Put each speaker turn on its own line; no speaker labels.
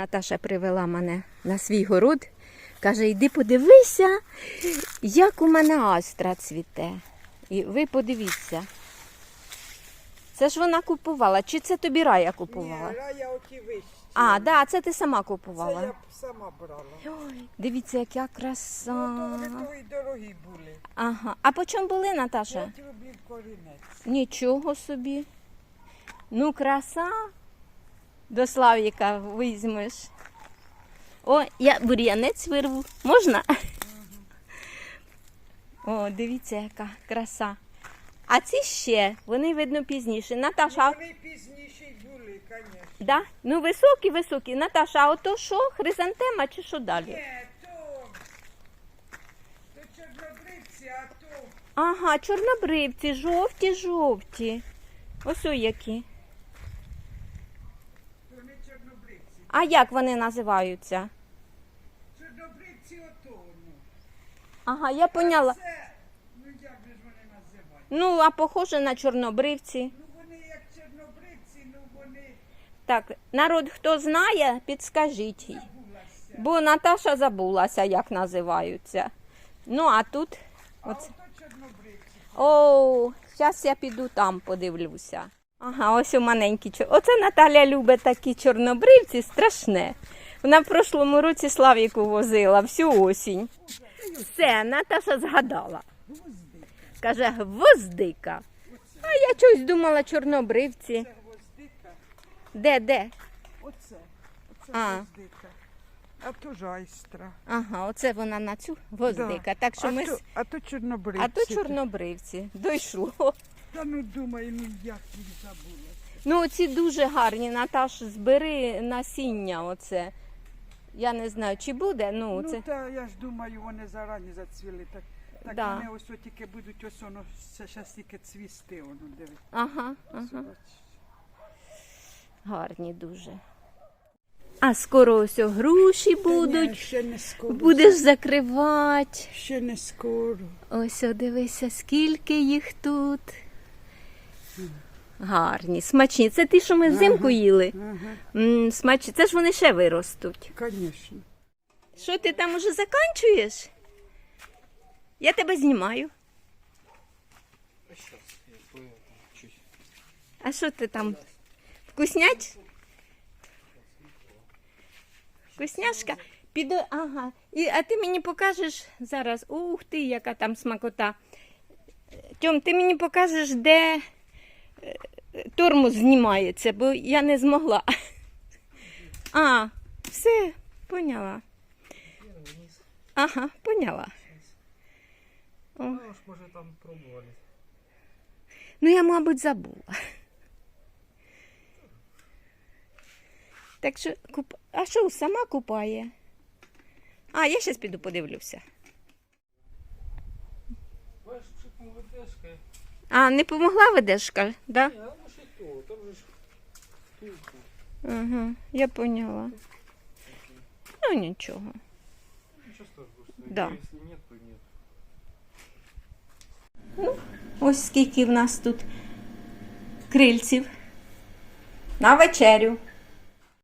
Наташа привела мене на свій город. Каже, йди подивися, як у мене астра цвіте. І ви подивіться. Це ж вона купувала. Чи це тобі рая купувала?
Ні, рая оті вищі.
А, да, це ти сама
Це
купувала.
я б сама брала.
Ой, дивіться, яка краса.
Ну, то вони дорогі були.
Ага. А по чому були, Наташа?
5 рублів корінець.
Нічого собі. Ну, краса. До Славіка візьмеш. О, я бур'янець вирву. Можна? О, дивіться, яка краса. А ці ще, вони видно пізніше. Наташа,
Вони пізніші були, звісно.
да? ну високі, високі. Наташа, а ото що? Хризантема чи що далі?
Ні, то, то чорнобривці, а то
Ага, чорнобривці, жовті, жовті. Ось о які.
то не чорнобривці.
А як вони називаються?
Чорнобривці ото, ну.
Ага, я поняла.
Це, ну як же ж вони називають?
Ну, а похоже на чорнобривці.
Ну вони як чорнобривці, ну вони
Так, народ, хто знає, підскажіть. їй. Бо Наташа забулася, як називаються. Ну, а тут.
А
Оце.
ото чорнобривці.
О, зараз я піду там подивлюся. Ага, ось у маленькі. Оце Наталя любить такі чорнобривці, страшне. Вона в прошлому році Славіку возила всю осінь. Все, Наташа згадала. Каже, гвоздика. А я щось думала чорнобривці. Де, де?
Оце. Оце
А.
гвоздика. А то жайстра.
Ага, оце вона на цю гвоздика. Так що
а,
ми.
то, а то чорнобривці.
А то чорнобривці. Дійшло.
Та ну думаю, ну як їх забула.
Ну, оці дуже гарні, Наташ, збери насіння оце. Я не знаю, чи буде. Ну,
Ну
це...
та я ж думаю, вони зарані зацвіли. Так, так
Да.
вони ось от тільки будуть ось воно зараз тільки цвісти, воно диви.
Ага, ага. Гарні дуже. А скоро ось о груші
Та ні,
будуть.
ще не скоро.
Будеш закривати.
Ще не скоро.
Ось о, дивися, скільки їх тут. Гарні, смачні. Це ті, що ми взимку їли. М смачні. Це ж вони ще виростуть.
звісно.
Що ти там уже заканчуєш? Я тебе знімаю. А що ти там? Вкуснять? Вкусняшка? Піду, ага. І, а ти мені покажеш зараз. Ух ти, яка там смакота. Тьом, ти мені покажеш, де тормоз знімається, бо я не змогла. А, все, поняла. Ага, поняла. О.
Ну, може там пробували.
Ну, я, мабуть, забула. Так що, куп... а що, сама купає? А, я зараз піду подивлюся. А, не помогла ведешка, да?
То, там же ж штука.
Ага, я поняла. Ну, нічого.
Що страшного, що
Да.
Якщо нет, то нет.
Ось скільки в нас тут крильців. На вечерю.